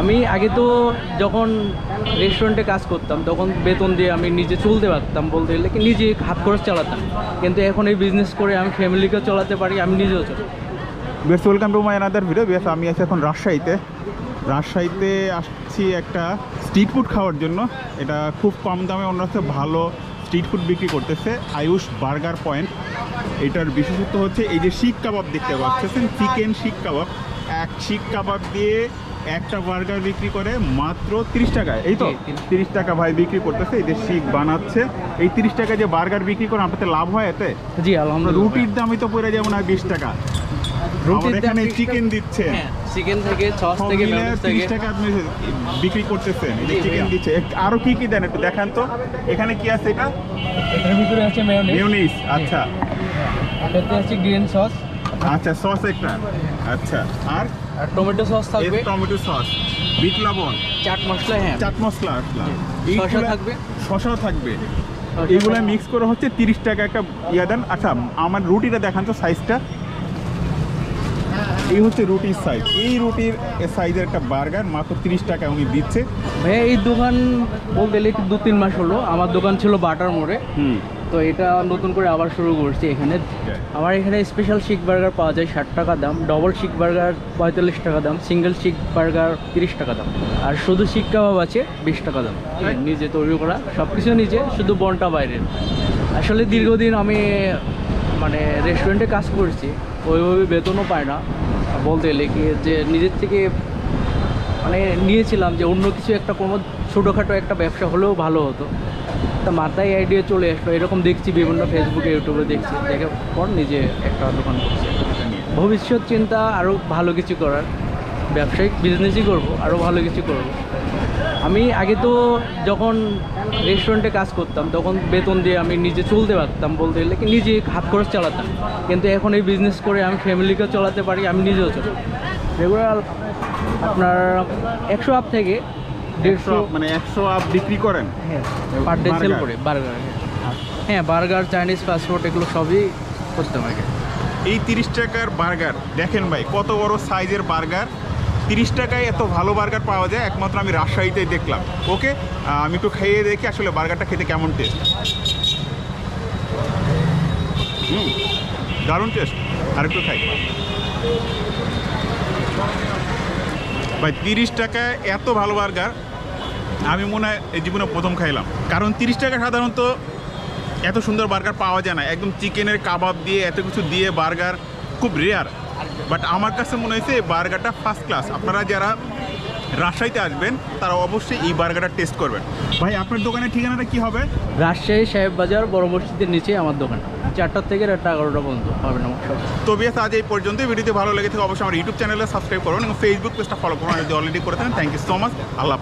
আমি আগে তো যখন রেস্টুরেন্টে কাজ করতাম, তখন বেতন দিয়ে আমি নিজে চলতে পারতাম বলতে গেলে, কি নিজে হাত খরচ চালাতাম। কিন্তু এখন এই বিজনেস করে আমি ফ্যামিলিকে চালাতে পারি, আমি নিজেও চলি বেশ welcome to my another video বেশ, আমি আছি এখন রাজশাহীতে। রাজশাহীতে আসছি একটা স্ট্রিট ফুড খাওয়ার জন্য। এটা খুব কম দামে অন্য হচ্ছে ভালো স্ট্রিট ফুড বিক্রি করতেছে, আয়ুষ বার্গার পয়েন্ট। এটার বিশেষত্ব হচ্ছে, এই যে শিক কাবাব দেখতে পাচ্ছেন, চিকেন শিক কাবাব। এক শিক কাবাব দিয়ে একটা বার্গার বিক্রি করে মাত্র তিরিশ টাকায়। এই তো 30 তিরিশ টাকা। ভাই বিক্রি করতেছে এই যে শিক বানাচ্ছে। এই তিরিশ টাকা যে বার্গার বিক্রি করে আপনাদের লাভ হয় এতে? জি আলহামদুলিল্লাহ। রুটির দামই তো পড়ে যাব না বিশ টাকা। রুটির এখানে চিকেন দিচ্ছে। হ্যাঁ চিকেন থেকে সস থেকে থেকে। টাকা আপনি বিক্রি করতেছেন এই যে চিকেন দিচ্ছে। আরও কি কি দেন একটু দেখান তো। এখানে কি আছে এটা? এটার ভিতরে আছে মেয়োনিজ মিউনিস আচ্ছা। এটাতে আছে গ্রিন সস আচ্ছা সস একটা। আচ্ছা আর? আর টমেটো সস থাকবে। টমেটো সস বিট লবণ। চাট মশলা হ্যাঁ। চাট মশলা আসলা শসা থাকবে। শশাও থাকবে। এইগুলো মিক্স করে হচ্ছে তিরিশ টাকা একটা ইয়া দেন। আচ্ছা আমার রুটিটা দেখান তো সাইজটা এই হচ্ছে রুটির সাইজ এই রুটির সাইজের একটা বার্গার মাত্র তিরিশ টাকা উনি দিচ্ছে। ভাইয়া এই দোকান বলতে গেলে একটু দু তিন মাস হলো। আমার দোকান ছিল বাটার মোড়ে হুম। তো এটা নতুন করে আবার শুরু করছি এখানে। আমার এখানে স্পেশাল শিক বার্গার পাওয়া যায় ষাট টাকা দাম ডবল শিক বার্গার পঁয়তাল্লিশ টাকা দাম সিঙ্গেল শিক বার্গার তিরিশ টাকা দাম আর শুধু শিক কাবাব আছে বিশ টাকা দাম। নিজে তৈরি করা সব কিছু নিজে শুধু বনটা বাইরের আসলে দীর্ঘদিন আমি মানে রেস্টুরেন্টে কাজ করছি ওইভাবে বেতনও পায় না। বলতে গেলে কি যে নিজের থেকে মানে নিয়েছিলাম যে অন্য কিছু একটা কোনো ছোটোখাটো একটা ব্যবসা হলেও ভালো হতো। তা মাথায় আইডিয়া চলে আসলো। এরকম দেখছি বিভিন্ন ফেসবুকে ইউটিউবে দেখছি। দেখার পর নিজে একটা দোকান করছি। ভবিষ্যৎ চিন্তা আরও ভালো কিছু করার। ব্যবসায়িক বিজনেসই করব, আরও ভালো কিছু করব। আমি আগে তো যখন রেস্টুরেন্টে কাজ করতাম, তখন বেতন দিয়ে আমি নিজে চলতে পারতাম বলতে গেলে কি নিজে হাত খরচ চালাতাম। কিন্তু এখন এই বিজনেস করে আমি ফ্যামিলিকেও চালাতে পারি, আমি নিজেও চলি রেগুলার আপনার একশো আপ থেকে দেড়শো মানে একশো আপ বিক্রি করেন। হ্যাঁ পার ডে সেল করে বার্গার হ্যাঁ। বার্গার চাইনিজ ফাস্টফুড এগুলো সবই করতে হয় এই তিরিশ টাকার বার্গার দেখেন ভাই কত বড় সাইজের বার্গার তিরিশ টাকায় এত ভালো বার্গার পাওয়া যায় একমাত্র আমি রাজশাহীতেই দেখলাম। ওকে আমি একটু খেয়ে দেখি আসলে বার্গারটা খেতে কেমন টেস্ট হুম দারুণ টেস্ট আর একটু খাই। ভাই, তিরিশ টাকায় এত ভালো বার্গার, আমি মনে হয় এই জীবনে প্রথম খাইলাম। কারণ তিরিশ টাকা সাধারণত এত সুন্দর বার্গার পাওয়া যায় না। একদম চিকেনের কাবাব দিয়ে, এত কিছু দিয়ে বার্গার খুব রেয়ার বাট আমার কাছে মনে হয়েছে বার্গারটা ফার্স্ট ক্লাস আপনারা যারা রাজশাহীতে আসবেন তারা অবশ্যই এই বার্গারটা টেস্ট করবেন। ভাই আপনার দোকানের ঠিকানাটা কি হবে? রাজশাহী সাহেব বাজার বড় মসজিদের নিচে আমার দোকান। চারটার থেকে রাত এগারোটা পর্যন্ত হবে আমার সব। তো আজ এই পর্যন্ত ভিডিওতে ভালো লেগে থাকে অবশ্যই আমার ইউটিউব চ্যানেলে সাবস্ক্রাইব করুন এবং ফেসবুক পেজটা ফলো করুন। যদি অলরেডি করে থাকেন thank you so much Allah.